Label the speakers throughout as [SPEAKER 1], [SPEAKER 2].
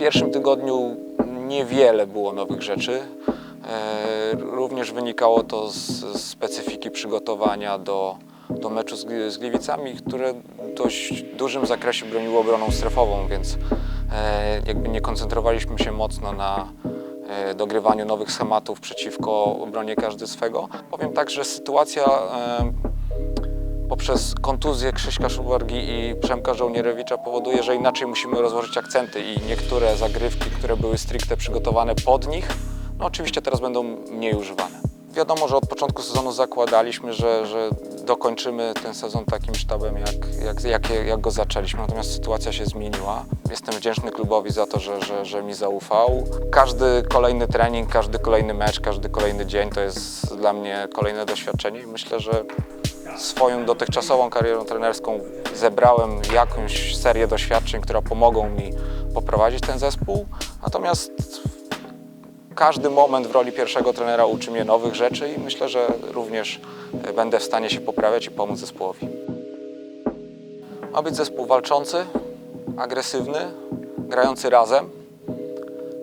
[SPEAKER 1] pierwszym tygodniu niewiele było nowych rzeczy. E, Również wynikało to z specyfiki przygotowania do, do meczu z, z Gliwicami, które w dość dużym zakresie broniło obroną strefową, więc e, jakby nie koncentrowaliśmy się mocno na e, dogrywaniu nowych schematów przeciwko obronie każdy swego. Powiem tak, że sytuacja poprzez kontuzję Krzyśka Szubargi i Przemka Żołnierewicza powoduje, że inaczej musimy rozłożyć akcenty i niektóre zagrywki, które były stricte przygotowane pod nich, no oczywiście teraz będą mniej używane. Wiadomo, że od początku sezonu zakładaliśmy, że, że dokończymy ten sezon takim sztabem, jak, jak, jak, jak go zaczęliśmy, natomiast sytuacja się zmieniła. Jestem wdzięczny klubowi za to, że, że, że mi zaufał. Każdy kolejny trening, każdy kolejny mecz, każdy kolejny dzień to jest dla mnie kolejne doświadczenie i myślę, że swoją dotychczasową karierą trenerską zebrałem jakąś serię doświadczeń, które pomogą mi poprowadzić ten zespół. Natomiast każdy moment w roli pierwszego trenera uczy mnie nowych rzeczy i myślę, że również e, będę w stanie się poprawiać i pomóc zespołowi. Ma być zespół walczący, agresywny, grający razem,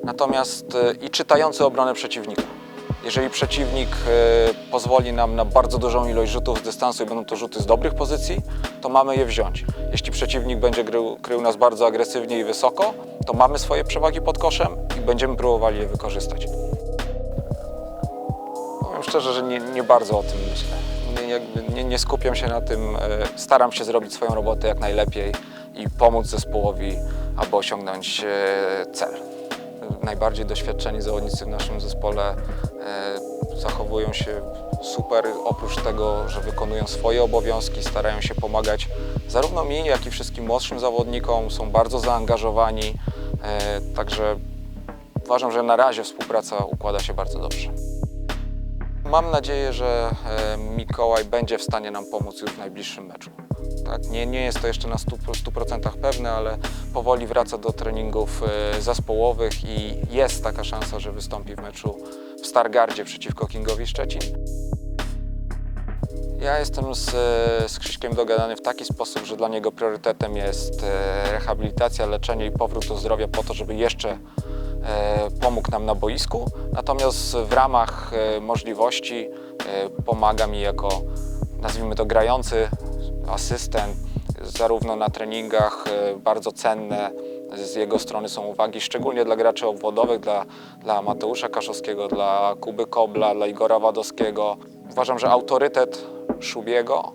[SPEAKER 1] natomiast e, i czytający obronę przeciwnika. Jeżeli przeciwnik e, pozwoli nam na bardzo dużą ilość rzutów z dystansu i będą to rzuty z dobrych pozycji, to mamy je wziąć. Jeśli przeciwnik będzie krył, nas bardzo agresywnie i wysoko, to mamy swoje przewagi pod koszem i będziemy próbowali je wykorzystać. Powiem szczerze, że nie, nie bardzo o tym myślę. Nie, nie, nie skupiam się na tym. e, Staram się zrobić swoją robotę jak najlepiej i pomóc zespołowi, aby osiągnąć e, cel. Najbardziej doświadczeni zawodnicy w naszym zespole zachowują się super. Oprócz tego, że wykonują swoje obowiązki, starają się pomagać zarówno mi, jak i wszystkim młodszym zawodnikom. Są bardzo zaangażowani. e, Także uważam, że na razie współpraca układa się bardzo dobrze. Mam nadzieję, że e, Mikołaj będzie w stanie nam pomóc już w najbliższym meczu. Tak, nie, nie jest to jeszcze na 100%, 100% pewne, ale powoli wraca do treningów e, zespołowych i jest taka szansa, że wystąpi w meczu w Stargardzie przeciwko Kingowi Szczecin. Ja jestem z, z Krzyśkiem dogadany w taki sposób, że dla niego priorytetem jest e, rehabilitacja, leczenie i powrót do zdrowia po to, żeby jeszcze e, pomógł nam na boisku. Natomiast w ramach e, możliwości pomaga mi jako, nazwijmy to, grający asystent, zarówno na treningach, bardzo cenne z jego strony są uwagi, szczególnie dla graczy obwodowych, dla, dla Mateusza Kaszowskiego, dla Kuby Kobla, dla Igora Wadowskiego. Uważam, że autorytet Szubiego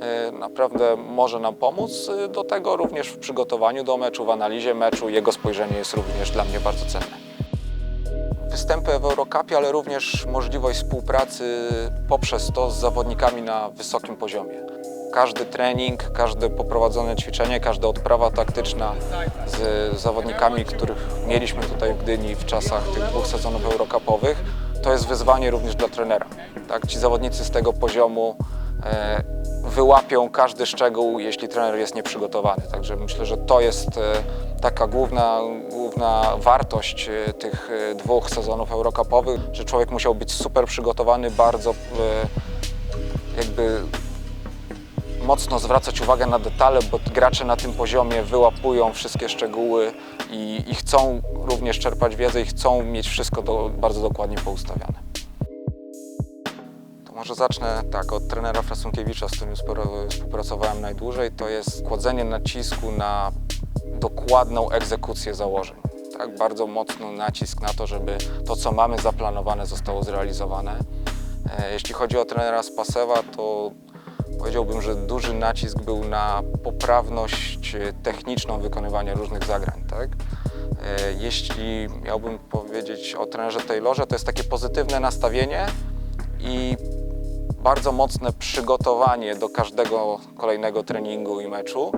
[SPEAKER 1] e, naprawdę może nam pomóc. E, Do tego również w przygotowaniu do meczu, w analizie meczu. Jego spojrzenie jest również dla mnie bardzo cenne. Występy w Eurocupie, ale również możliwość współpracy poprzez to z zawodnikami na wysokim poziomie. Każdy trening, każde poprowadzone ćwiczenie, każda odprawa taktyczna z zawodnikami, których mieliśmy tutaj w Gdyni w czasach tych dwóch sezonów eurocupowych, to jest wyzwanie również dla trenera. Tak? Ci zawodnicy z tego poziomu e, wyłapią każdy szczegół, jeśli trener jest nieprzygotowany. Także myślę, że to jest e, taka główna, główna wartość e, tych dwóch sezonów eurocupowych, że człowiek musiał być super przygotowany, bardzo jakby mocno zwracać uwagę na detale, bo gracze na tym poziomie wyłapują wszystkie szczegóły i, i chcą również czerpać wiedzę i chcą mieć wszystko do, bardzo dokładnie poustawiane. To może zacznę tak od trenera Frasunkiewicza, z którym współpracowałem najdłużej. To jest kładzenie nacisku na dokładną egzekucję założeń. Tak, bardzo mocny nacisk na to, żeby to, co mamy zaplanowane, zostało zrealizowane. E, Jeśli chodzi o trenera Spasewa, to Powiedziałbym, że duży nacisk był na poprawność e, techniczną wykonywania różnych zagrań. Tak? E, Jeśli miałbym powiedzieć o trenerze Taylorze, to jest takie pozytywne nastawienie i bardzo mocne przygotowanie do każdego kolejnego treningu i meczu,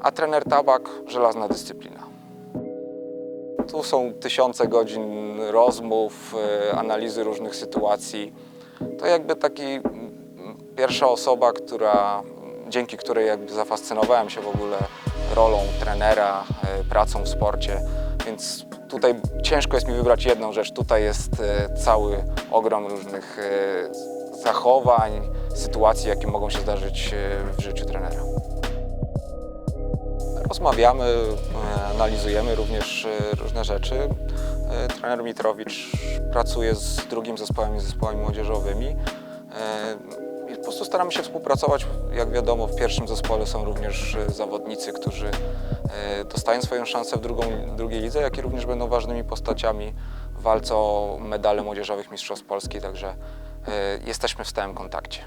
[SPEAKER 1] a trener Tabak żelazna dyscyplina. Tu są tysiące godzin rozmów, e, analizy różnych sytuacji. To jakby taki pierwsza osoba, która, dzięki której jakby zafascynowałem się w ogóle rolą trenera, e, pracą w sporcie. Więc tutaj ciężko jest mi wybrać jedną rzecz. Tutaj jest e, cały ogrom różnych e, zachowań, sytuacji, jakie mogą się zdarzyć w życiu trenera. Rozmawiamy, analizujemy również różne rzeczy. Trener Mitrowicz pracuje z drugim zespołem i zespołami młodzieżowymi. I po prostu staramy się współpracować. Jak wiadomo, w pierwszym zespole są również e, zawodnicy, którzy e, dostają swoją szansę w drugą, drugiej lidze, jak i również będą ważnymi postaciami w walce o medale młodzieżowych Mistrzostw Polski, także e, jesteśmy w stałym kontakcie.